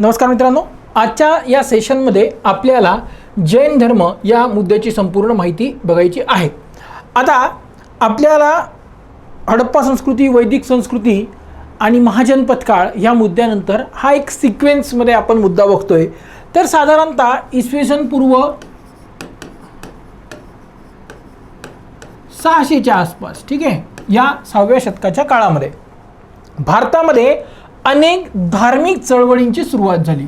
नमस्कार मित्रांनो आजच्या या सेशनमध्ये आपल्याला जैन धर्म या मुद्द्याची संपूर्ण माहिती बघायची आहे. आता आपल्याला हडप्पा संस्कृती वैदिक संस्कृती आणि महाजन पथकाळ या मुद्द्यानंतर हा एक सिक्वेन्समध्ये आपण मुद्दा बघतोय. तर साधारणतः इसवी सन पूर्व सहाशेच्या आसपास ठीक आहे या सहाव्या शतकाच्या काळामध्ये. भारतामध्ये अनेक धार्मिक चळवळींची सुरुवात झाली.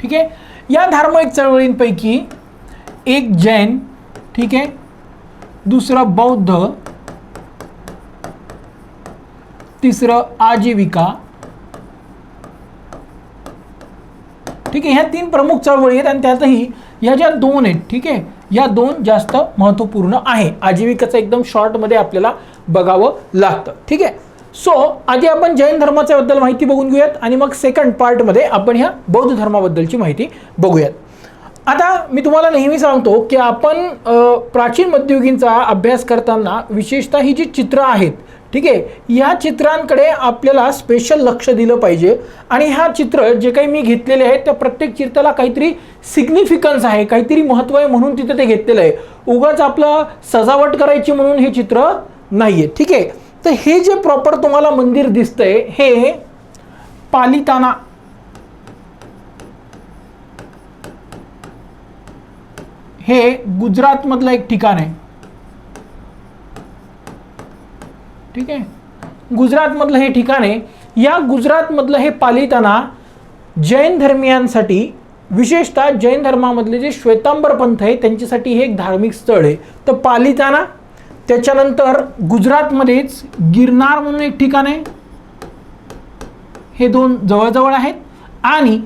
ठीक आहे? या धार्मिक चळवळींपैकी एक जैन ठीक आहे? दुसरं बौद्ध तिसरं आजीविका ठीक आहे? ह्या तीन प्रमुख चळवळी आहेत आणि त्यातही ह्या ज्या दोन आहेत ठीक आहे या दोन जास्त महत्त्वपूर्ण आहे. आजीविकाचं एकदम शॉर्टमध्ये आपल्याला बघावं लागतं ठीक आहे. सो आधी आपण जैन धर्माच्या बद्दल माहिती बघून घेऊयात आणि मग सेकंड पार्टमध्ये आपण ह्या बौद्ध धर्माबद्दलची माहिती बघूयात. आता मी तुम्हाला नेहमी सांगतो की आपण प्राचीन मध्ययुगींचा अभ्यास करताना विशेषतः ही जी चित्रं आहेत ठीक आहे? या चित्रांकडे आपल्याला स्पेशल लक्ष दिलं पाहिजे. आणि ह्या चित्र जे काही मी घेतलेले आहेत त्या प्रत्येक चित्राला काहीतरी सिग्निफिकन्स आहे काहीतरी महत्त्व आहे म्हणून तिथे ते घेतलेलं आहे. उगाच आपलं सजावट करायची म्हणून हे चित्र नाही आहे ठीक आहे? तर हे जे प्रॉपर तुम्हाला मंदिर दिसतंय हे पालिताना हे गुजरातमधलं एक ठिकाण आहे. ठीक आहे? गुजरातमधलं हे ठिकाण आहे. या गुजरातमधलं हे पालिताना जैन धर्मियांसाठी विशेषतः जैन धर्मामधले जे श्वेतांबर पंथ आहे त्यांच्यासाठी हे एक धार्मिक स्थळ आहे. तर पालिताना त्याच्यानंतर गुजरातमध्येच गिरनार म्हणून एक ठिकाण आहे. हे दोन जवळजवळ आहेत. आणि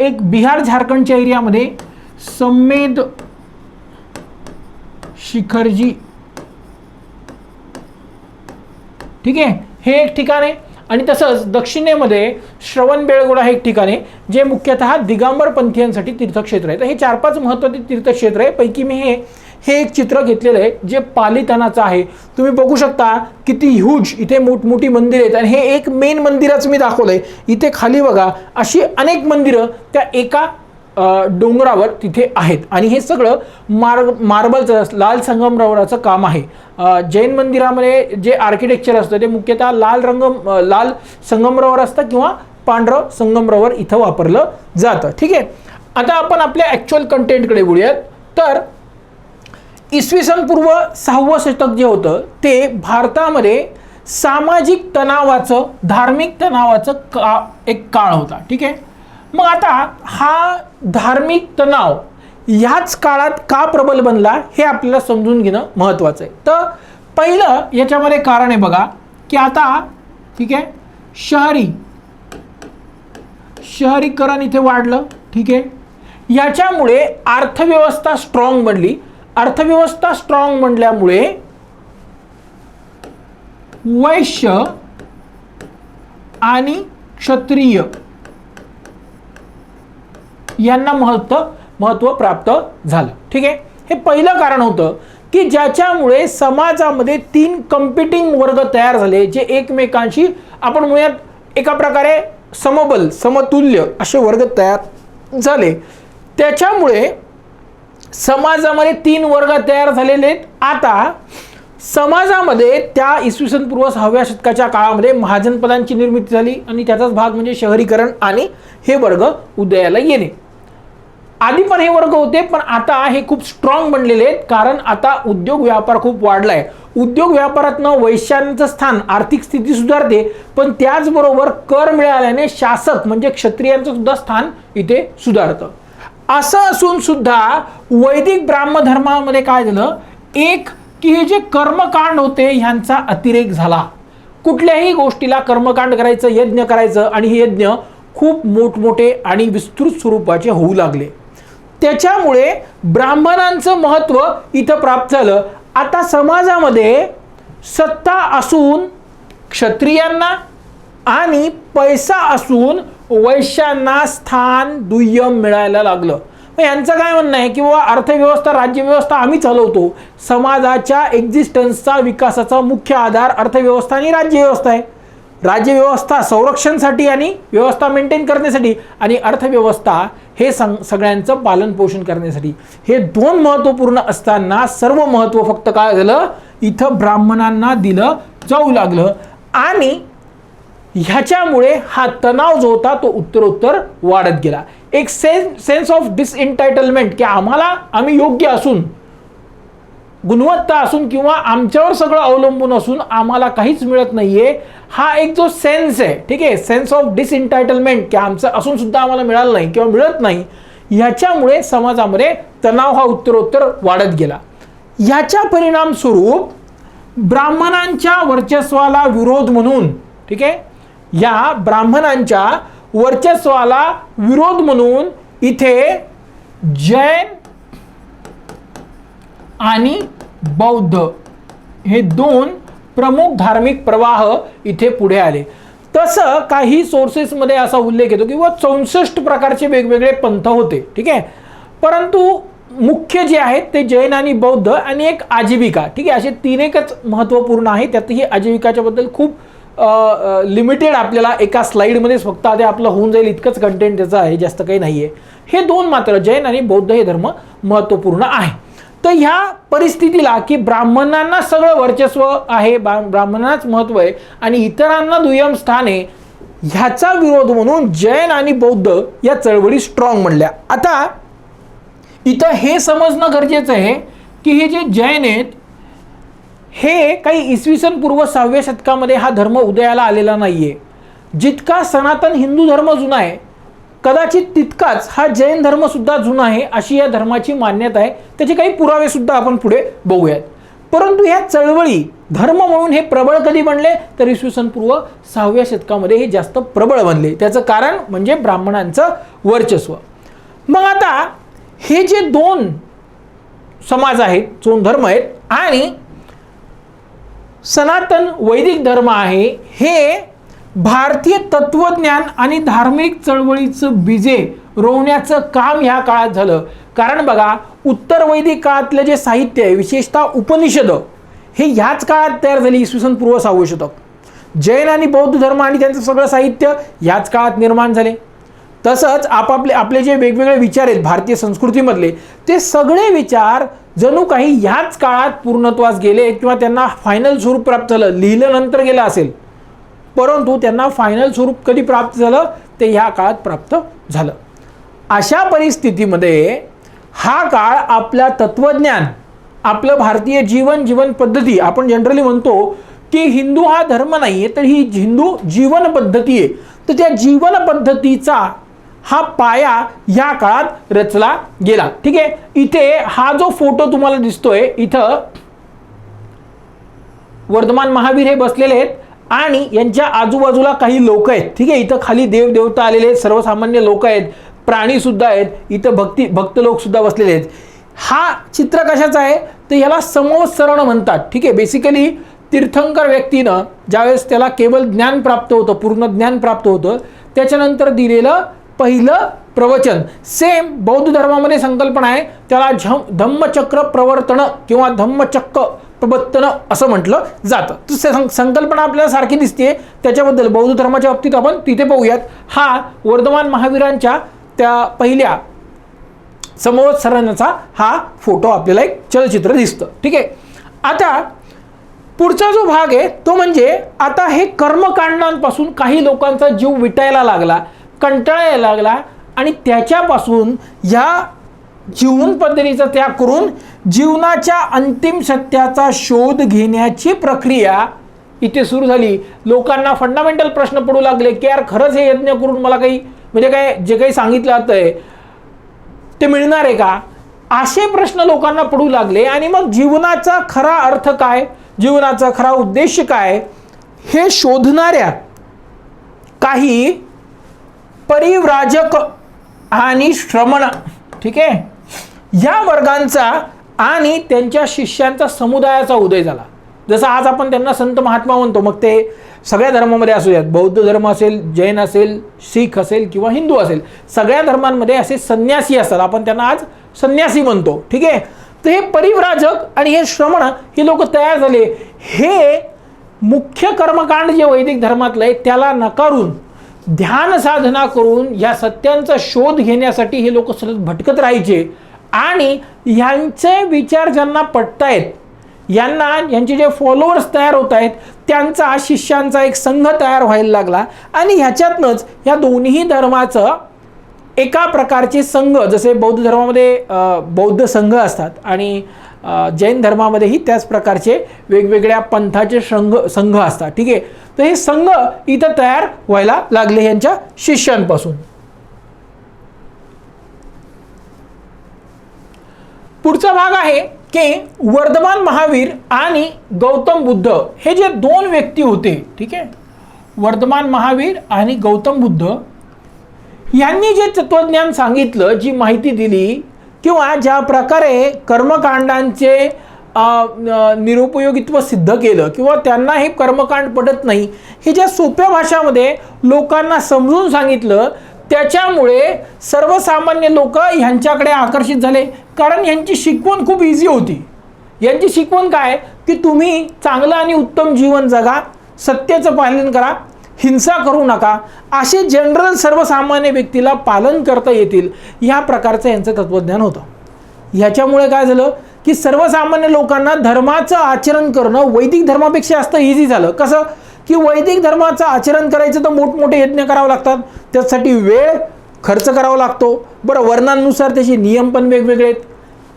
एक बिहार झारखंडच्या एरियामध्ये संमेद शिखरजी ठीक आहे? हे एक ठिकाण आहे. आणि तसंच दक्षिणेमध्ये श्रवण बेळगोळा हे एक ठिकाण आहे जे मुख्यतः दिगंबर पंथीयांसाठी तीर्थक्षेत्र आहे. तर हे चार पाच महत्त्वाचे तीर्थक्षेत्र आहे. पैकी मी हे हे एक चित्र घेतलेलं आहे जे पालितानाचं आहे. तुम्ही बघू शकता किती ह्यूज इथे मोठमोठी मंदिरं आहेत. आणि हे एक मेन मंदिराचं मी दाखवलं आहे इथे खाली बघा अशी अनेक मंदिरं त्या एका डोंगरावर तिथे आहेत. आणि हे सगळं मार मार्बलचं लाल संगमरवराचं काम आहे. जैन मंदिरामध्ये जे आर्किटेक्चर असतं ते मुख्यतः लाल रंग लाल संगमरवर असतं किंवा पांढरं संगमरवर इथं वापरलं जातं. ठीक आहे? आता आपण आपल्या ॲक्च्युअल कंटेंटकडे बोलूयात तर इसवी सन पूर्व सहावं शतक जे होतं ते भारतामध्ये सामाजिक तणावाचं धार्मिक तणावाचं का एक काळ होता. ठीक आहे? मग आता हा धार्मिक तणाव ह्याच काळात का प्रबल बनला हे आपल्याला समजून घेणं महत्त्वाचं आहे. तर पहिलं याच्यामध्ये कारण आहे बघा की आता ठीक आहे शहरी शहरीकरण इथे वाढलं ठीक आहे. याच्यामुळे अर्थव्यवस्था स्ट्रॉंग बनली. अर्थव्यवस्था स्ट्रॉंग बनल्यामुळे वैश्य आणि क्षत्रिय यांना महत्त्व महत्त्व प्राप्त झालं. ठीक आहे? हे पहिलं कारण होतं की ज्याच्यामुळे समाजामध्ये तीन कम्पिटिंग वर्ग तयार झाले जे एकमेकांशी आपण म्हणूयात एका प्रकारे समबल समतुल्य असे वर्ग तयार झाले. त्याच्यामुळे समाजामध्ये तीन वर्ग तयार झालेले आहेत. आता समाजामध्ये त्या इसवी सन पूर्व सहाव्या शतकाच्या काळामध्ये महाजनपदांची निर्मिती झाली आणि त्याचाच भाग म्हणजे शहरीकरण आणि हे वर्ग उदयाला येणे. आधी पण हे वर्ग होते पण आता हे खूप स्ट्रॉंग बनलेले आहेत कारण आता उद्योग व्यापार खूप वाढलाय. उद्योग व्यापारातनं वैश्यांचं स्थान आर्थिक स्थिती सुधारते पण त्याचबरोबर कर मिळाल्याने शासक म्हणजे क्षत्रियांचं सुद्धा स्थान इथे सुधारतं. असं असून सुद्धा वैदिक ब्राह्म धर्मामध्ये काय झालं? एक की हे जे कर्मकांड होते ह्यांचा अतिरेक झाला. कुठल्याही गोष्टीला कर्मकांड करायचं यज्ञ करायचं आणि हे यज्ञ खूप मोठमोठे आणि विस्तृत स्वरूपाचे होऊ लागले. त्याच्यामुळे ब्राह्मणांचं महत्त्व इथं प्राप्त झालं. आता समाजामध्ये सत्ता असून क्षत्रियांना आणि पैसा असून वैश्यांना स्थान दुय्यम मिळायला लागलं. मग यांचं काय म्हणणं आहे? की बाबा अर्थव्यवस्था राज्यव्यवस्था आम्ही चालवतो. समाजाच्या एक्झिस्टन्सचा विकासाचा मुख्य आधार अर्थव्यवस्था आणि राज्यव्यवस्था आहे. राज्यव्यवस्था संरक्षणसाठी आणि व्यवस्था मेंटेन करण्यासाठी आणि अर्थव्यवस्था हे सं सगळ्यांचं पालन पोषण करण्यासाठी. हे दोन महत्त्वपूर्ण असताना सर्व महत्त्व फक्त काय झालं? इथं ब्राह्मणांना दिलं जाऊ लागलं. आणि ह्याच्यामुळे हा तणाव जो होता तो उत्तरोत्तर वाढत गेला. एक सेन्स सेन्स ऑफ डिसइंटायटलमेंट की आम्हाला आम्ही योग्य असून गुणवत्ता असून किंवा आमच्यावर सगळं अवलंबून असून आम्हाला काहीच मिळत नाही आहे हा एक जो सेन्स आहे ठीक आहे? सेन्स ऑफ डिसइंटायटलमेंट की आमचं असून सुद्धा आम्हाला मिळालं नाही किंवा मिळत नाही ह्याच्यामुळे समाजामध्ये तणाव हा उत्तरोत्तर वाढत गेला. याच्या परिणाम स्वरूप ब्राह्मणांच्या वर्चस्वाला विरोध म्हणून ठीक आहे? या ब्राह्मणांच्या वर्चस्वाला विरोध म्हणून इथे जैन आणि बौद्ध हे दोन प्रमुख धार्मिक प्रवाह इथे पुढे आले. तसं काही सोर्सेसमध्ये असा उल्लेख येतो की व चौसष्ट प्रकारचे वेगवेगळे पंथ होते ठीक आहे? परंतु मुख्य जे आहेत ते जैन आणि बौद्ध आणि एक आजीविका ठीक आहे? असे तीन एकच महत्त्वपूर्ण आहे. त्यातही आजीविकाच्याबद्दल खूप लिमिटेड आपल्याला एका स्लाईडमध्येच फक्त आधी आपलं होऊन जाईल. इतकंच कंटेंट त्याचं आहे जास्त काही नाही आहे हे दोन मात्र जैन आणि बौद्ध हे धर्म महत्त्वपूर्ण आहे. तर ह्या परिस्थितीला की ब्राह्मणांना सगळं वर्चस्व आहे ब्रा- ब्राह्मणांनाच महत्त्व आहे आणि इतरांना दुय्यम स्थान आहे ह्याचा विरोध म्हणून जैन आणि बौद्ध या चळवळी स्ट्रॉंग म्हणल्या. आता इथं हे समजणं गरजेचं आहे की हे जे जैन आहेत हे काही इसवी सन पूर्व सहाव्या शतकामध्ये हा धर्म उदयाला आलेला नाही आहे जितका सनातन हिंदू धर्म जुना आहे कदाचित तितकाच हा जैन धर्म सुद्धा जुना आहे अशी या धर्माची मान्यता आहे. त्याचे काही पुरावे सुद्धा आपण पुढे बघूयात. परंतु ह्या चळवळी धर्म म्हणून हे प्रबळ कधी बनले? तर इसवी सन पूर्व सहाव्या शतकामध्ये हे जास्त प्रबळ बनले. त्याचं कारण म्हणजे ब्राह्मणांचं वर्चस्व. मग आता हे जे दोन समाज आहेत दोन धर्म आहेत आणि सनातन वैदिक धर्म आहे हे भारतीय तत्वज्ञान आणि धार्मिक चळवळीचं बीजे रोवण्याचं काम ह्या काळात झालं. कारण बघा उत्तर वैदिक काळातलं जे साहित्य आहे विशेषतः उपनिषद हे ह्याच काळात तयार झाली इसवी सन पूर्व सहावं शतक. जैन आणि बौद्ध धर्म आणि त्यांचं सगळं साहित्य ह्याच काळात निर्माण झाले. तसंच आपापले आपले जे वेगवेगळे विचार आहेत भारतीय संस्कृतीमधले ते सगळे विचार जणू काही ह्याच काळात पूर्णत्वास गेले किंवा त्यांना फायनल स्वरूप प्राप्त झालं लिहिलं नंतर गेलं असेल. परंतु त्यांना फायनल स्वरूप कधी प्राप्त झालं? ते ह्या काळात प्राप्त झालं. अशा परिस्थितीमध्ये हा काळ आपल्या तत्वज्ञान आपलं भारतीय जीवन जीवन पद्धती आपण जनरली म्हणतो की हिंदू हा धर्म नाही आहे तर ही हिंदू जीवन पद्धती आहे. तर त्या जीवन पद्धतीचा हा पाया या काळात रचला गेला. ठीक आहे? इथे हा जो फोटो तुम्हाला दिसतोय इथं वर्धमान महावीर हे बसलेले आहेत. आणि यांच्या आजूबाजूला काही लोक आहेत. ठीक आहे इथं खाली देवदेवता आलेले आहेत सर्वसामान्य लोक आहेत प्राणीसुद्धा आहेत इथं भक्ती भक्त लोकसुद्धा बसलेले आहेत. हा चित्र कशाचा आहे? तर याला समोत्सरण म्हणतात. ठीक आहे बेसिकली तीर्थंकर व्यक्तीनं ज्यावेळेस त्याला केवळ ज्ञान प्राप्त होतं पूर्ण ज्ञान प्राप्त होतं त्याच्यानंतर दिलेलं पहिलं प्रवचन. सेम बौद्ध धर्मामध्ये संकल्पना आहे त्याला झम धम्मचक्र प्रवर्तन किंवा धम्मचक्क प्रबत्तन असं म्हटलं जातं तर संकल्पना आपल्याला सारखी दिसते त्याच्याबद्दल बौद्ध धर्माच्या बाबतीत आपण तिथे पाहूयात हा वर्धमान महावीरांच्या त्या पहिल्या समवत्सरांचा हा फोटो आपल्याला एक चलचित्र दिसतं ठीक आहे आता पुढचा जो भाग आहे तो म्हणजे आता हे कर्मकांडांपासून काही लोकांचा जीव विटायला लागला कंटाळायला लागला आणि त्याच्यापासून या जीवन पद्धतीचा त्याग करून जीवनाच्या अंतिम सत्याचा शोध घेण्याची प्रक्रिया इथे सुरू झाली. लोकांना फंडामेंटल प्रश्न पडू लागले की यार खरंच हे यज्ञ करून मला काही म्हणजे काय जे काही सांगितलं जातं आहे ते मिळणार आहे का? असे प्रश्न लोकांना पडू लागले. आणि मग जीवनाचा खरा अर्थ काय जीवनाचा खरा उद्देश काय हे शोधणाऱ्या काही परिव्राजक आणि श्रमण ठीक आहे या वर्गांचा आणि त्यांच्या शिष्यांचा समुदायाचा उदय झाला. जसं आज आपण त्यांना संत महात्मा म्हणतो मग ते सगळ्या धर्मामध्ये असू द्यात. बौद्ध धर्म असेल जैन असेल शीख असेल किंवा हिंदू असेल सगळ्या धर्मांमध्ये असे संन्यासी असतात. आपण त्यांना आज संन्यासी म्हणतो. ठीक आहे? तर हे परिव्राजक आणि हे श्रमण हे लोक तयार झाले. हे मुख्य कर्मकांड जे वैदिक धर्मातलं आहे त्याला नकारून ध्यान साधना करून या सत्यांचा शोध घेण्यासाठी हे लोक सतत भटकत राहायचे. आणि ह्यांचे विचार ज्यांना पटतायत यांना यांचे जे फॉलोअर्स तयार होत आहेत त्यांचा शिष्यांचा एक संघ तयार व्हायला लागला. आणि ह्याच्यातनंच ह्या दोन्ही धर्माचं एका प्रकारचे संघ जसे बौद्ध धर्मामध्ये बौद्ध संघ असतात आणि जैन धर्मामध्येही त्याच प्रकारचे वेगवेगळ्या पंथाचे संघ संघ असतात. ठीक आहे? तर हे संघ इथं तयार व्हायला लागले यांच्या शिष्यांपासून. पुढचा भाग आहे की वर्धमान महावीर आणि गौतम बुद्ध. हे जे दोन व्यक्ती होते ठीक आहे? वर्धमान महावीर आणि गौतम बुद्ध. यांनी जे तत्वज्ञान सांगितलं जी माहिती दिली किंवा ज्या प्रकारे कर्मकांडांचे निरुपयोगित्व सिद्ध केलं किंवा त्यांना हे कर्मकांड पडत नाही हे ज्या सोप्या भाषामध्ये लोकांना समजून सांगितलं त्याच्यामुळे सर्वसामान्य लोक ह्यांच्याकडे आकर्षित झाले. कारण यांची शिकवण खूप इझी होती. यांची शिकवण काय? की तुम्ही चांगलं आणि उत्तम जीवन जगा. सत्याचं पालन करा. हिंसा करू नका. असे जनरल सर्वसामान्य व्यक्तीला पालन करता येतील. ह्या प्रकारचं यांचं तत्त्वज्ञान होतं. ह्याच्यामुळे काय झालं? की सर्वसामान्य लोकांना धर्माचं आचरण करणं वैदिक धर्मापेक्षा जास्त इझी झालं. कसं? की वैदिक धर्माचं आचरण करायचं तर मोठमोठे यज्ञ करावं लागतात. त्यासाठी वेळ खर्च करावा लागतो. बरं वर्णांनुसार त्याचे नियम पण वेगवेगळे आहेत.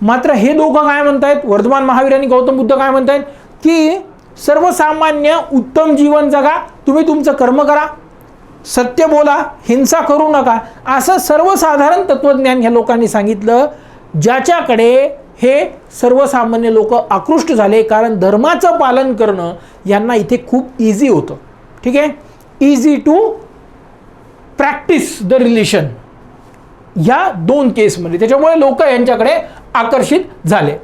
मात्र हे दोघं काय म्हणतायत? वर्धमान महावीर आणि गौतम बुद्ध काय म्हणतायत? की सर्वसामान्य उत्तम जीवन जगा तुम्ही तुमचं कर्म करा. सत्य बोला हिंसा करू नका. असं सर्वसाधारण तत्त्वज्ञान ह्या लोकांनी सांगितलं ज्याच्याकडे हे सर्वसामान्य लोक आकृष्ट झाले कारण धर्माचं पालन करणं यांना इथे खूप इझी होतं. ठीक आहे? Easy to practice the relation ह्या दोन केसमध्ये त्याच्यामुळे लोक यांच्याकडे आकर्षित झाले.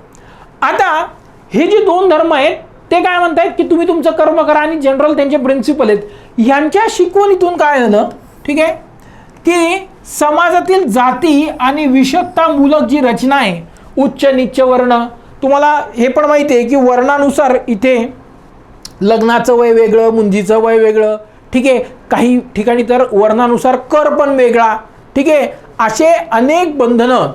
आता हे जे दोन धर्म आहेत ते काय म्हणतायत की तुम्ही तुमचं कर्म करा आणि जनरल त्यांचे प्रिन्सिपल आहेत. यांच्या शिकवणीतून काय झालं? ठीक आहे? की समाजातील जाती आणि विषक्तामूलक जी रचना आहे उच्च निच्च वर्ण. तुम्हाला हे पण माहिती आहे की वर्णानुसार इथे लग्नाचं वय वेगळं मुंजीचं वय वेगळं. ठीक आहे? काही ठिकाणी तर वर्णानुसार कर पण वेगळा. ठीक आहे? असे अनेक बंधनं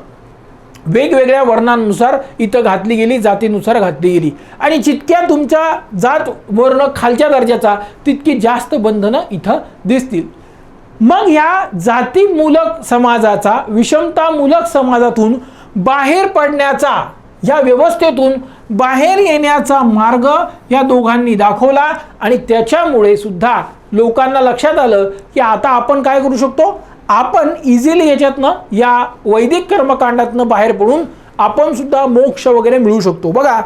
वेगवेगळ्या वर्णांनुसार इथं घातली गेली जातीनुसार घातली गेली. आणि जितक्या तुमच्या जात वर्ण खालच्या दर्जाचा तितकी जास्त बंधनं इथं दिसतील. मग ह्या जातीमूलक समाजाचा विषमतामूलक समाजातून बाहेर पडण्याचा या व्यवस्थेतून बाहेर येण्याचा मार्ग या दोघांनी दाखवला आणि त्याच्यामुळे सुद्धा लोकांना लक्षात आलं की आता आपण काय करू शकतो? आपण इझिली याच्यातनं या वैदिक कर्मकांडातनं बाहेर पडून आपण सुद्धा मोक्ष वगैरे मिळू शकतो. बघा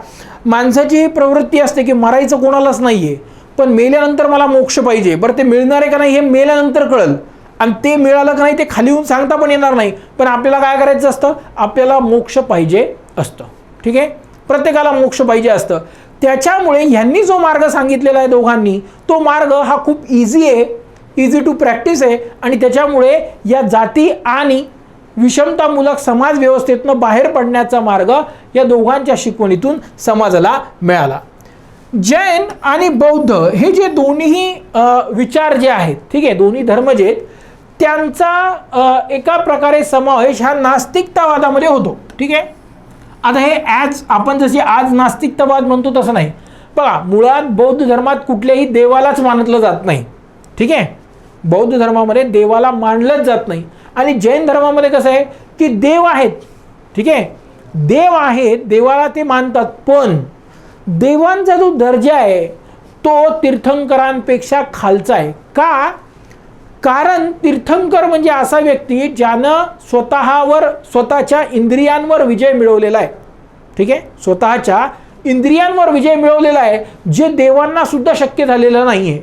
माणसाची प्रवृत्ती असते की मरायचं कोणालाच नाही आहे पण मेल्यानंतर मला मोक्ष पाहिजे. बरं ते मिळणार आहे का नाही हे मेल्यानंतर कळलं. आणि ते मिळालं का नाही ते खाली येऊन सांगता पण येणार नाही. पण आपल्याला काय करायचं असतं? आपल्याला मोक्ष पाहिजे असतं. ठीक आहे? प्रत्येकाला मोक्ष पाहिजे असतं. त्याच्यामुळे ह्यांनी जो मार्ग सांगितलेला आहे दोघांनी तो मार्ग हा खूप इझी आहे इझी टू प्रॅक्टिस आहे आणि त्याच्यामुळे या जाती आणि विषमतामूलक समाज व्यवस्थेतनं बाहेर पडण्याचा मार्ग या दोघांच्या शिकवणीतून समाजाला मिळाला. जैन आणि बौद्ध हे जे दोन्ही विचार जे आहेत ठीक आहे दोन्ही धर्म जे आहेत त्यांचा एका प्रकारे समावेश हा नास्तिकतावादामध्ये होतो. ठीक आहे? आता हे ॲज आपण जशी आज नास्तिकतावाद म्हणतो तसं नाही. बघा मुळात बौद्ध धर्मात कुठल्याही देवालाच मानतलं जात नाही. ठीक आहे? बौद्ध धर्मामध्ये देवाला मानलंच जात नाही. आणि जैन धर्मामध्ये कसं आहे की देव आहेत. ठीक आहे? देव आहेत देवाला ते मानतात. पण देवांचा जो दर्जा आहे तो तीर्थंकरांपेक्षा खालचा आहे. का? कारण तीर्थंकर म्हणजे असा व्यक्ती ज्यानं स्वतःवर स्वतःच्या इंद्रियांवर विजय मिळवलेला आहे. ठीक आहे? स्वतःच्या इंद्रियांवर विजय मिळवलेला आहे जे देवांना सुद्धा शक्य झालेलं नाही आहे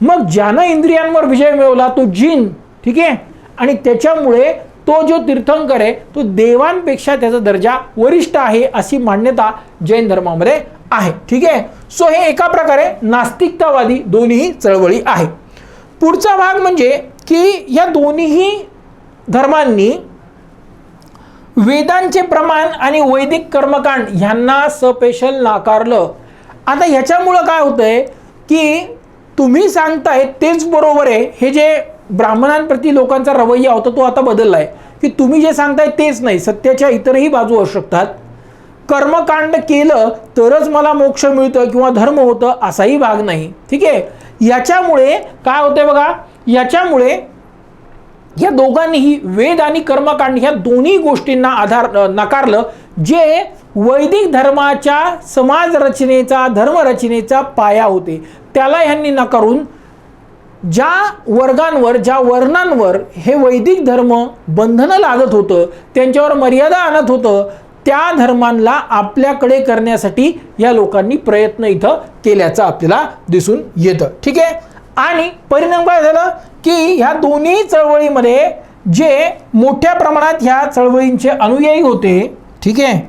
मग ज्यानं इंद्रियांवर विजय मिळवला तो जिन ठीक आहे? आणि त्याच्यामुळे तो जो तीर्थंकर आहे तो देवांपेक्षा त्याचा दर्जा वरिष्ठ आहे अशी मान्यता जैन धर्मामध्ये आहे. ठीक आहे? सो हे एका प्रकारे नास्तिकतावादी दोन्ही चळवळी आहे पुढचा भाग म्हणजे की या दोन्हीही धर्मांनी वेदांचे प्रमाण आणि वैदिक कर्मकांड ह्यांना सपेशल नाकारलं. आता ह्याच्यामुळं काय होतंय की तुम्ही सांगताय तेच बरोबर आहे. हे जे ब्राह्मणांप्रती लोकांचा रवैया होता तो आता बदलला आहे की तुम्ही जे सांगताय तेच नाही सत्याच्या इतरही बाजू असू शकतात. कर्मकांड केलं तरच मला मोक्ष मिळतं किंवा धर्म होतं असाही भाग नाही. ठीक आहे? याच्यामुळे काय होतंय बघा? याच्यामुळे या दोघांनीही वेद आणि कर्मकांड ह्या दोन्ही गोष्टींना आधार नाकारलं जे वैदिक धर्माच्या समाज रचनेचा धर्मरचनेचा पाया होते. त्याला ह्यांनी नाकारून ज्या वर्गांवर ज्या वर्णांवर हे वैदिक धर्म बंधनं लागत होतं त्यांच्यावर मर्यादा आणत होतं त्या धर्मांना आपल्याकडे करण्यासाठी या लोकांनी प्रयत्न इथं केल्याचं आपल्याला दिसून येतं. ठीक आहे? आणि परिणाम काय झालं? की ह्या दोन्ही चळवळीमध्ये जे मोठ्या प्रमाणात ह्या चळवळींचे अनुयायी होते ठीक आहे?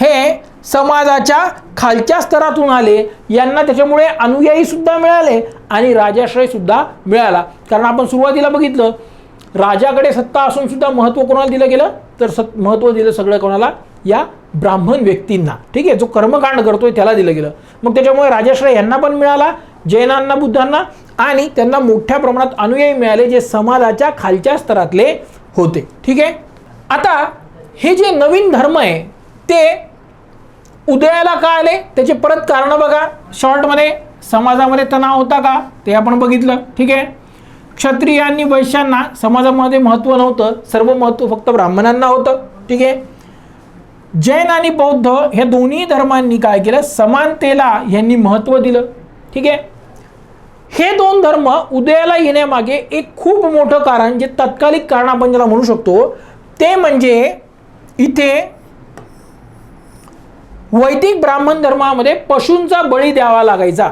हे समाजाच्या खालच्या स्तरातून आले यांना त्याच्यामुळे अनुयायी सुद्धा मिळाले आणि राजाश्रय सुद्धा मिळाला. कारण आपण सुरुवातीला बघितलं राजाकडे सत्ता असून सुद्धा महत्त्व कोणाला दिलं गेलं? तर सत महत्त्व दिलं सगळं कोणाला? या ब्राह्मण व्यक्तींना. ठीक आहे? जो कर्मकांड करतोय त्याला दिलं गेलं. मग त्याच्यामुळे राजाश्रय यांना पण मिळाला जैनांना बुद्धांना आणि त्यांना मोठ्या प्रमाणात अनुयायी मिळाले जे समाजाच्या खालच्या स्तरातले होते. ठीक आहे? आता हे जे नवीन धर्म आहे ते उदयाला का आले? त्याचे परत कारण बघा. शॉर्टमध्ये समाजामध्ये तणाव होता का? ते आपण बघितलं. ठीक आहे? क्षत्रियांनी वैश्यांना समाजामध्ये महत्त्व नव्हतं. सर्व महत्त्व फक्त ब्राह्मणांना होतं. ठीक आहे? जैन आणि बौद्ध ह्या दोन्ही धर्मांनी काय केलं? समानतेला यांनी महत्त्व दिलं. ठीक आहे? हे दोन धर्म उदयाला येण्यामागे एक खूप मोठं कारण जे तात्कालिक कारण आपण ज्याला म्हणू शकतो ते म्हणजे इथे वैदिक ब्राह्मण धर्मामध्ये पशूंचा बळी द्यावा लागायचा.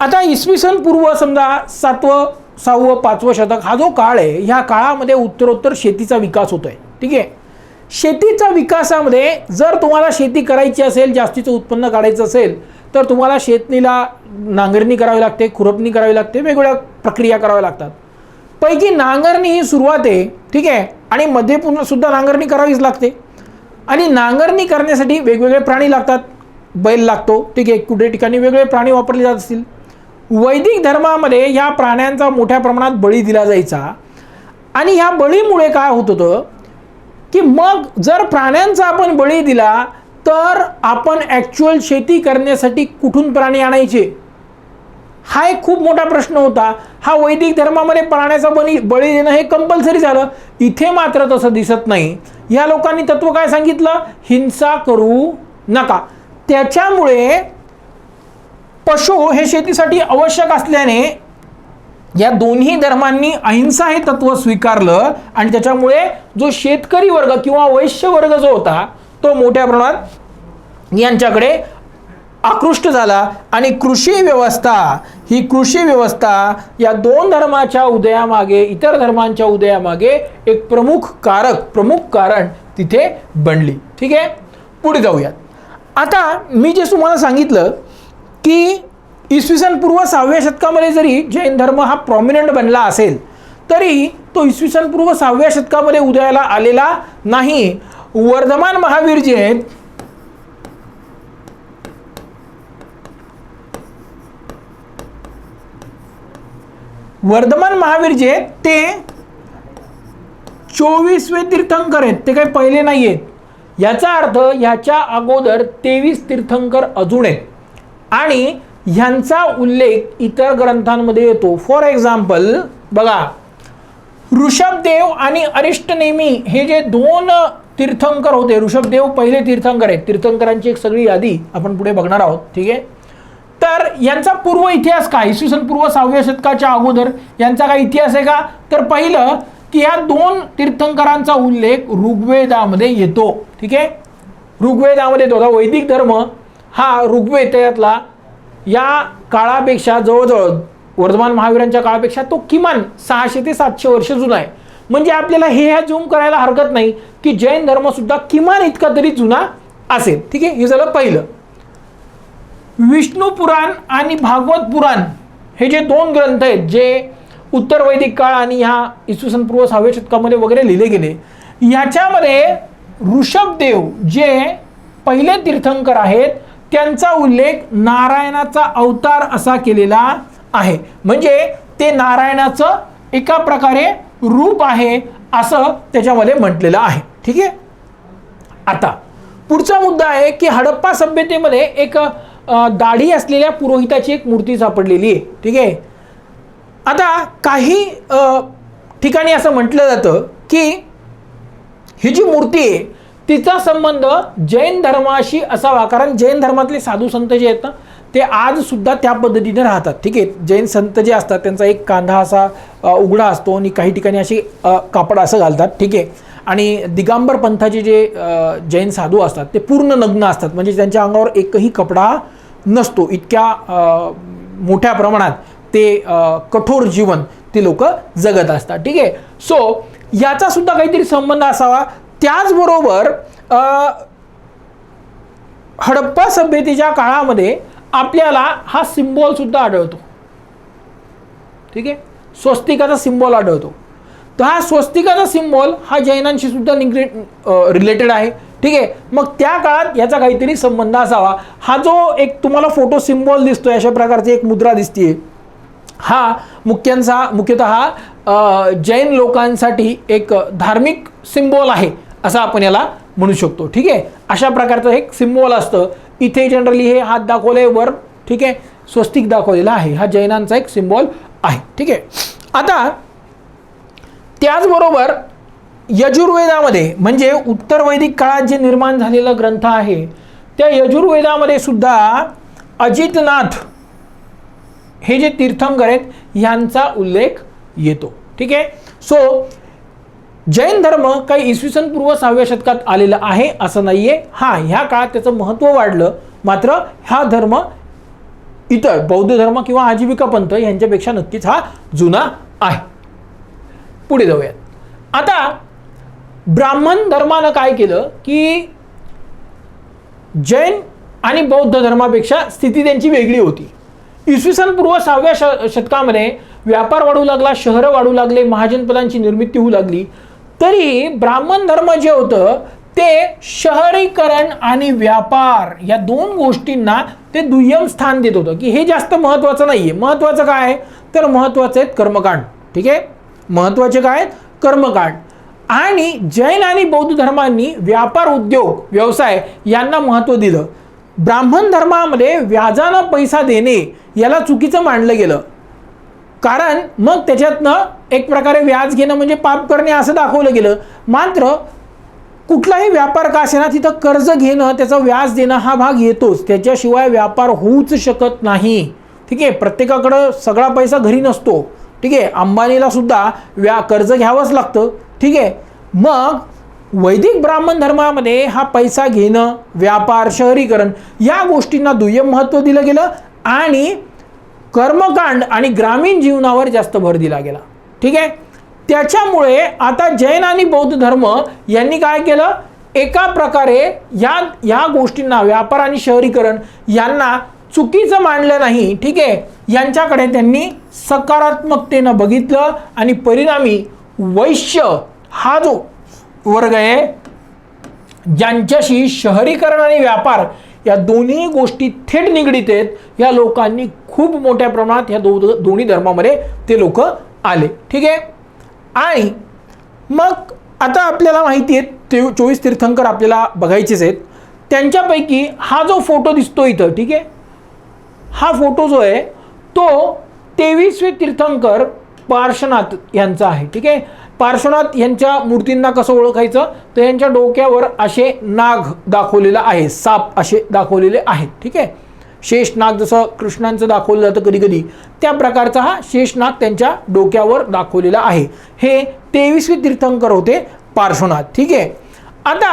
आता इसवी सन पूर्व समजा सातवं सहावं पाचवं शतक हा जो काळ आहे ह्या काळामध्ये उत्तरोत्तर शेतीचा विकास होतो आहे ठीक आहे? शेतीच्या विकासामध्ये जर तुम्हाला शेती करायची असेल जास्तीचं उत्पन्न काढायचं असेल तर तुम्हाला शेतीला नांगरणी करावी लागते खुरपणी करावी लागते वेगवेगळ्या प्रक्रिया कराव्या लागतात. पैकी नांगरणी ही सुरुवात आहे ठीक आहे? आणि मध्ये पुन्हा सुद्धा नांगरणी करावीच लागते. आणि नांगरणी करण्यासाठी वेगवेगळे प्राणी लागतात. बैल लागतो ठीक आहे? कुठे ठिकाणी वेगवेगळे प्राणी वापरले जात असतील. वैदिक धर्मामध्ये या प्राण्यांचा मोठ्या प्रमाणात बळी दिला जायचा. आणि ह्या बळीमुळे काय होत होतं? की मग जर प्राण्यांचा आपण बळी दिला तर आपण ॲक्च्युअल शेती करण्यासाठी कुठून प्राणी आणायचे? हा एक खूप मोठा प्रश्न होता. हा वैदिक धर्मामध्ये प्राण्याचा बळी बळी देणं हे कंपल्सरी झालं. इथे मात्र तसं दिसत नाही. या लोकांनी तत्व काय सांगितलं? हिंसा करू नका. त्याच्यामुळे पशु हे शेतीसाठी आवश्यक असल्याने या दोन्ही धर्मांनी अहिंसा हे तत्व स्वीकारलं आणि त्याच्यामुळे जो शेतकरी वर्ग किंवा वैश्य वर्ग जो होता तो मोठ्या प्रमाणात यांच्याकडे आकृष्ट झाला. आणि कृषी व्यवस्था ही कृषी व्यवस्था या दोन धर्माच्या उदयामागे इतर धर्मांच्या उदयामागे एक प्रमुख कारक प्रमुख कारण तिथे बनली. ठीक आहे? पुढे जाऊयात. आता मी जे तुम्हाला सांगितलं की इसवी सन पूर्व सहाव्या शतकामध्ये जरी जैन धर्म हा प्रॉमिनंट बनला असेल तरी तो इसवी सन पूर्व सहाव्या शतकामध्ये उदयाला आलेला नाही. वर्धमान महावीर जे आहेत वर्धमान महावीर जे आहेत ते चोवीसवे तीर्थंकर आहेत. ते काही पहिले नाही आहेत याचा अर्थ ह्याच्या अगोदर तेवीस तीर्थंकर अजून आहेत. आणि ह्यांचा उल्लेख इतर ग्रंथांमध्ये येतो. फॉर एक्झाम्पल बघा ऋषभदेव आणि अरिष्टनेमी हे जे दोन तीर्थंकर होते ऋषभदेव पहिले तीर्थंकर आहेत. तीर्थंकरांची एक सगळी यादी आपण पुढे बघणार आहोत ठीक आहे? तर यांचा पूर्व इतिहास काय? इसवी सन पूर्व सहाव्या शतकाच्या अगोदर यांचा काय इतिहास आहे का? तर पहिलं की या दोन तीर्थंकरांचा उल्लेख ऋग्वेदामध्ये येतो ठीक आहे? ऋग्वेदामध्ये येतो. आता वैदिक धर्म हा ऋग्वेदातला या काळापेक्षा जवळजवळ वर्धमान महावीरांच्या काळापेक्षा तो किमान सहाशे ते सातशे वर्ष जुना आहे. म्हणजे आपल्याला हे ह्या झूम करायला हरकत नाही की जैन धर्मसुद्धा किमान इतका तरी जुना असेल. ठीक आहे? हे झालं पहिलं. विष्णू पुराण आणि भागवत पुराण हे जे दोन ग्रंथ आहेत जे उत्तर वैदिक काळ आणि ह्या इसवी सन पूर्व सहाव्या शतकामध्ये वगैरे लिहिले गेले याच्यामध्ये ऋषभदेव जे पहिले तीर्थंकर आहेत त्यांचा उल्लेख नारायणाचा अवतार असा केलेला आहे. म्हणजे ते नारायणाचं एका प्रकारे रूप आहे असं त्याच्यामध्ये म्हटलेलं आहे. ठीक आहे? आता पुढचा मुद्दा आहे की हडप्पा सभ्यतेमध्ये एक दाढी असलेल्या पुरोहिताची एक मूर्ती सापडलेली आहे. ठीक आहे? आता काही ठिकाणी असं म्हटलं जातं की ही जी मूर्ती आहे तिचा संबंध जैन धर्माशी असावा कारण जैन धर्मातले साधू संत जे आहेत ना ते आज सुद्धा त्या पद्धतीने राहतात. ठीक आहे? जैन संत जे असतात त्यांचा एक कांदा असा उघडा असतो आणि काही ठिकाणी अशी अ, कापड असं घालतात. ठीक आहे? आणि दिगांबर पंथाचे जे जैन साधू असतात ते पूर्ण नग्न असतात. म्हणजे त्यांच्या अंगावर एकही कपडा नसतो. इतक्या मोठ्या प्रमाणात ते कठोर जीवन ते लोक जगत असतात. ठीक आहे? सो याचा सुद्धा काहीतरी संबंध असावा. त्याचबरोबर हडप्पा सभ्यतेच्या काळामध्ये आपल्याला हा सिम्बॉल सुद्धा आढळतो. ठीक आहे? स्वस्तिकाचा सिम्बॉल आढळतो. तर हा स्वस्तिकाचा सिम्बॉल हा जैनांशी सुद्धा निगडीत रिलेटेड आहे. ठीक आहे? मग त्या काळात याचा काहीतरी संबंध असावा. हा जो एक तुम्हाला फोटो सिम्बॉल दिसतोय अशा प्रकारची एक मुद्रा दिसतीये. हा मुख्यांचा मुख्यतः जैन लोकांसाठी एक धार्मिक सिम्बॉल आहे. असं आपण याला म्हणू शकतो. ठीक आहे? अशा प्रकारचं एक सिम्बॉल असतं. इथे जनरली हे हात दाखवले वर. ठीक आहे? स्वस्तिक दाखवलेला आहे. हा जैनांचा एक सिम्बॉल आहे. ठीक आहे? आता त्याचबरोबर यजुर्वेदामध्ये म्हणजे उत्तर वैदिक काळात जे निर्माण झालेला ग्रंथ आहे त्या यजुर्वेदामध्ये सुद्धा अजितनाथ हे जे तीर्थंकर आहेत यांचा उल्लेख येतो. ठीक आहे? सो जैन धर्म काही इसवी सन पूर्व सहाव्या शतकात आलेला आहे असं नाहीये. हा ह्या काळात त्याचं महत्त्व वाढलं. मात्र हा धर्म इतर बौद्ध धर्म किंवा आजीविका पंथ यांच्यापेक्षा नक्कीच हा जुना आहे. पुढे जाऊयात. आता ब्राह्मण धर्मानं काय केलं की जैन आणि बौद्ध धर्मापेक्षा स्थिती त्यांची वेगळी होती. इसवी सन पूर्व सहाव्या श शतकामध्ये व्यापार वाढू लागला शहरं वाढू लागले महाजनपदांची निर्मिती होऊ लागली. तरी ब्राह्मण धर्म जे होतं ते शहरीकरण आणि व्यापार या दोन गोष्टींना ते दुय्यम स्थान देत होतं. की हे जास्त महत्त्वाचं नाही आहे महत्त्वाचं काय आहे? तर महत्त्वाचं आहेत कर्मकांड. ठीक आहे? महत्त्वाचे काय आहेत? कर्मकांड. आणि जैन आणि बौद्ध धर्मांनी व्यापार उद्योग व्यवसाय यांना महत्त्व दिलं. ब्राह्मण धर्मामध्ये व्याजानं पैसा देणे याला चुकीचं मानलं गेलं. कारण मग त्याच्यातनं एक प्रकारे व्याज घेणं म्हणजे पाप करणे असं दाखवलं गेलं. मात्र कुठलाही व्यापार का असेना तिथं कर्ज घेणं त्याचं व्याज देणं हा भाग येतोच. त्याच्याशिवाय व्यापार होऊच शकत नाही. ठीक आहे? प्रत्येकाकडं सगळा पैसा घरी नसतो. ठीक आहे? अंबानीला सुद्धा व्या कर्ज घ्यावंच लागतं. ठीक आहे? मग वैदिक ब्राह्मण धर्मामध्ये हा पैसा घेणं व्यापार शहरीकरण या गोष्टींना दुय्यम महत्त्व दिलं गेलं आणि कर्मकांड आणि ग्रामीण जीवनावर जास्त भर दिला गेला. ठीक आहे? त्याच्यामुळे आता जैन आणि बौद्ध धर्म यांनी काय केलं? एका प्रकारे या या गोष्टींना व्यापार आणि शहरीकरण यांना चुकीचं मानलं नाही. ठीक आहे? यांच्याकडे त्यांनी सकारात्मकतेनं बघितलं आणि परिणामी वैश्य हा जो वर्ग आहे ज्यांच्याशी शहरीकरण आणि व्यापार या दोन्ही गोष्टी थेट निगडीत आहेत. या लोकांनी खूप मोठ्या प्रमाणात ह्या दो दोन्ही धर्मामध्ये ते लोक आले. ठीक आहे? आणि मग आता आपल्याला माहिती आहे ते चोवीस तीर्थंकर आपल्याला बघायचेच आहेत. त्यांच्यापैकी हा जो फोटो दिसतो इथं ठीक आहे? हा फोटो जो आहे तो तेवीसवे तीर्थंकर पार्श्वनाथ यांचा आहे. ठीक आहे? पार्श्वनाथ यांच्या मूर्तींना कसं ओळखायचं? तर यांच्या डोक्यावर असे नाग दाखवलेलं आहे. साप असे दाखवलेले आहेत. ठीक आहे? शेषनाग जसं कृष्णांचं दाखवलं जातं कधी कधी त्या प्रकारचा हा शेषनाग त्यांच्या डोक्यावर दाखवलेला आहे. हे तेवीसवे तीर्थंकर होते पार्श्वनाथ. ठीक आहे? आता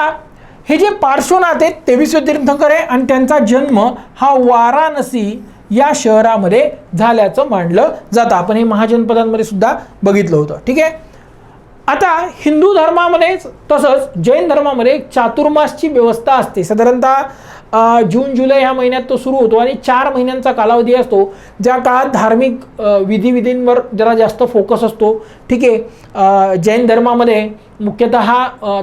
हे जे पार्श्वनाथ आहेत तेवीसवे तीर्थंकर आहे आणि त्यांचा जन्म हा वाराणसी या शहरामध्ये झाल्याचं मांडलं जातं. आपण हे महाजनपदांमध्ये सुद्धा बघितलं होतं. ठीक आहे? आता हिंदू धर्मामध्येच तसंच जैन धर्मामध्ये एक चातुर्मासची व्यवस्था असते. साधारणतः जून जुलै ह्या महिन्यात तो सुरू होतो आणि चार महिन्यांचा कालावधी असतो. ज्या काळात धार्मिक विधिविधींवर जरा जास्त फोकस असतो ठीक आहे. जैन धर्मामध्ये मुख्यतः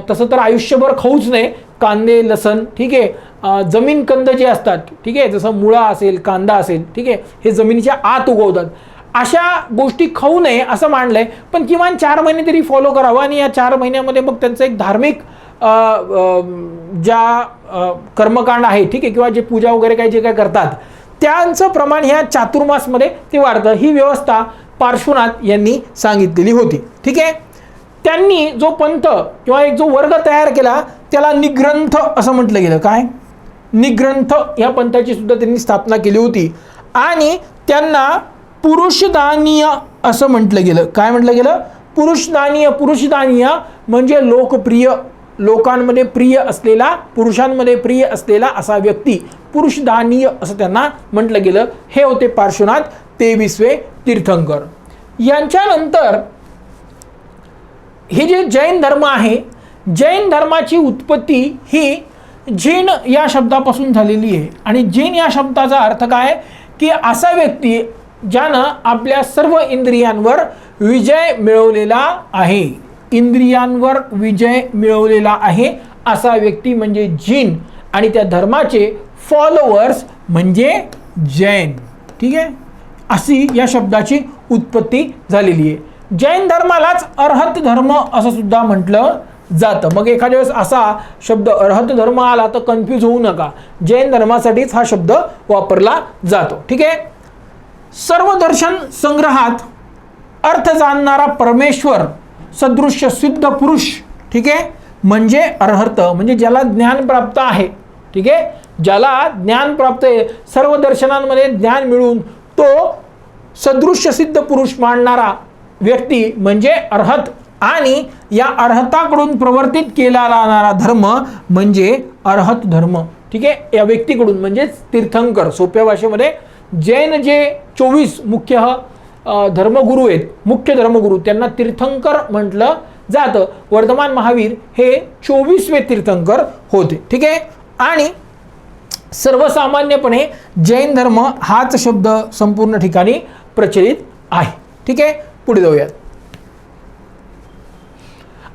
तसं तर आयुष्यभर खाऊच नाही कांदे लसण ठीक आहे. जमीन कंद जे असतात ठीक आहे. जसं मुळा असेल कांदा असेल ठीक आहे. हे जमिनीच्या आत उगवतात. अशा गोष्टी खाऊ नये असं मांडलंय. पण किमान चार महिने तरी फॉलो करावं आणि या चार महिन्यामध्ये मग त्यांचं एक धार्मिक ज्या कर्मकांड आहे ठीक आहे किंवा जे पूजा वगैरे काही जे काय करतात त्यांचं प्रमाण ह्या चातुर्मासमध्ये ते वाढतं. ही व्यवस्था पार्श्वनाथ यांनी सांगितलेली होती. ठीक आहे? त्यांनी जो पंथ किंवा एक जो वर्ग तयार केला त्याला निग्रंथ असं म्हटलं गेलं. काय? निग्रंथ या पंथाची सुद्धा त्यांनी स्थापना केली होती. आणि त्यांना पुरुषदानीय असं म्हटलं गेलं. काय म्हटलं गेलं? पुरुषदानीय पुरुषदानीय म्हणजे लोकप्रिय लोकांमध्ये प्रिय असलेला पुरुषांमध्ये प्रिय असलेला असा व्यक्ती. पुरुषदानीय असं त्यांना म्हटलं गेलं. हे होते पार्श्वनाथ तेवीसवे तीर्थंकर. यांच्यानंतर हे जे जैन धर्म आहे जैन धर्माची उत्पत्ती ही जैन या शब्दापासून झालेली आहे. आणि जैन या शब्दाचा अर्थ काय? की असा व्यक्ती ज्यानं आपल्या सर्व इंद्रियांवर विजय मिळवलेला आहे. इंद्रियांवर विजय मिळवलेला आहे असा व्यक्ती म्हणजे जीन आणि त्या धर्माचे फॉलोअर्स म्हणजे जैन. ठीक आहे? अशी या शब्दाची उत्पत्ती झालेली आहे. जैन धर्मालाच अर्हत धर्म असं सुद्धा म्हटलं जातं. मग एखाद्या वेळेस असा शब्द अर्हत धर्म आला तर कन्फ्यूज होऊ नका. जैन धर्मासाठीच हा शब्द वापरला जातो. ठीक आहे? सर्व दर्शन संग्रहात अर्थ जाणणारा परमेश्वर सदृश्य सिद्ध पुरुष ठीक आहे? म्हणजे अर्हत म्हणजे ज्याला ज्ञान प्राप्त आहे ठीक आहे? ज्याला ज्ञान प्राप्त आहे सर्व दर्शनांमध्ये ज्ञान मिळून तो सदृश्य सिद्ध पुरुष मांडणारा व्यक्ती म्हणजे अर्हत. आणि या अर्हताकडून प्रवर्तित केला जाणारा धर्म म्हणजे अर्हत धर्म ठीक आहे? या व्यक्तीकडून म्हणजेच तीर्थंकर सोप्या भाषेमध्ये जैन जे चोवीस मुख्य धर्मगुरू आहेत मुख्य धर्मगुरू त्यांना तीर्थंकर म्हटलं जातं. वर्धमान महावीर हे चोवीसवे तीर्थंकर होते. ठीक आहे? आणि सर्वसामान्यपणे जैन धर्म हाच शब्द संपूर्ण ठिकाणी प्रचलित आहे. ठीक आहे? पुढे जाऊयात.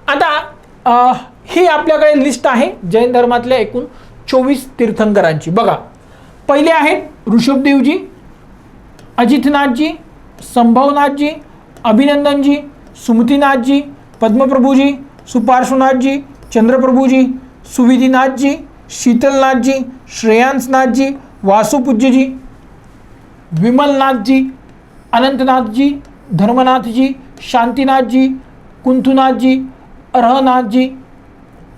आता ही आपल्याकडे लिस्ट आहे जैन धर्मातल्या एकूण चोवीस तीर्थंकरांची. बघा पहिले आहेत ऋषभदेवजी, अजितनाथजी, संभवनाथजी, अभिनंदनजी, सुमतीनाथजी, पद्मप्रभूजी, सुपार्श्वनाथजी, चंद्रप्रभूजी, सुविधीनाथजी, शीतलनाथजी, श्रेयांसनाथजी, वासुपूज्यजी, विमलनाथजी, अनंतनाथजी, धर्मनाथजी, शांतीनाथजी, कुंथुनाथजी, अर्हनाथजी,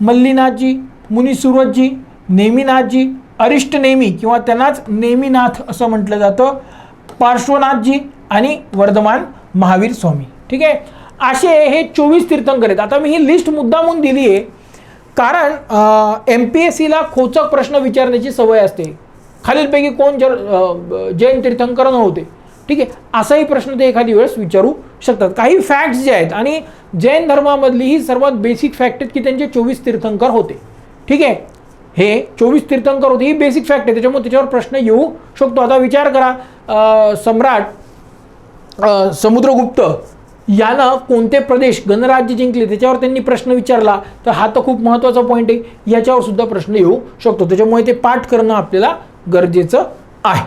मल्लीनाथजी मुनिसुरतजी नेमीनाथजी अरिष्ट नेमी किंवा त्यांनाच नेमीनाथ असं म्हटलं जातं. पार्श्वनाथजी आणि वर्धमान महावीर स्वामी. ठीक आहे? असे हे चोवीस तीर्थंकर आहेत. आता मी ही लिस्ट मुद्दामून दिली आहे. कारण एम पी एस सीला खोचक प्रश्न विचारण्याची सवय असते. खालीलपैकी कोण जर जैन तीर्थंकर नव्हते. ठीक आहे? असाही प्रश्न ते एखादी वेळेस विचारू शकतात. काही फॅक्ट्स जे आहेत आणि जैन धर्मामधली ही सर्वात बेसिक फॅक्ट आहेत की त्यांचे चोवीस तीर्थंकर होते. ठीक आहे? हे चोवीस तीर्थंकर होते ही बेसिक फॅक्ट आहे. त्याच्यामुळे त्याच्यावर प्रश्न येऊ शकतो. आता विचार करा सम्राट समुद्रगुप्त यानं कोणते प्रदेश गणराज्य जिंकले? त्याच्यावर त्यांनी प्रश्न विचारला. तर हा तर खूप महत्त्वाचा पॉईंट आहे. याच्यावर सुद्धा प्रश्न येऊ शकतो. त्याच्यामुळे ते पाठ करणं आपल्याला गरजेचं आहे.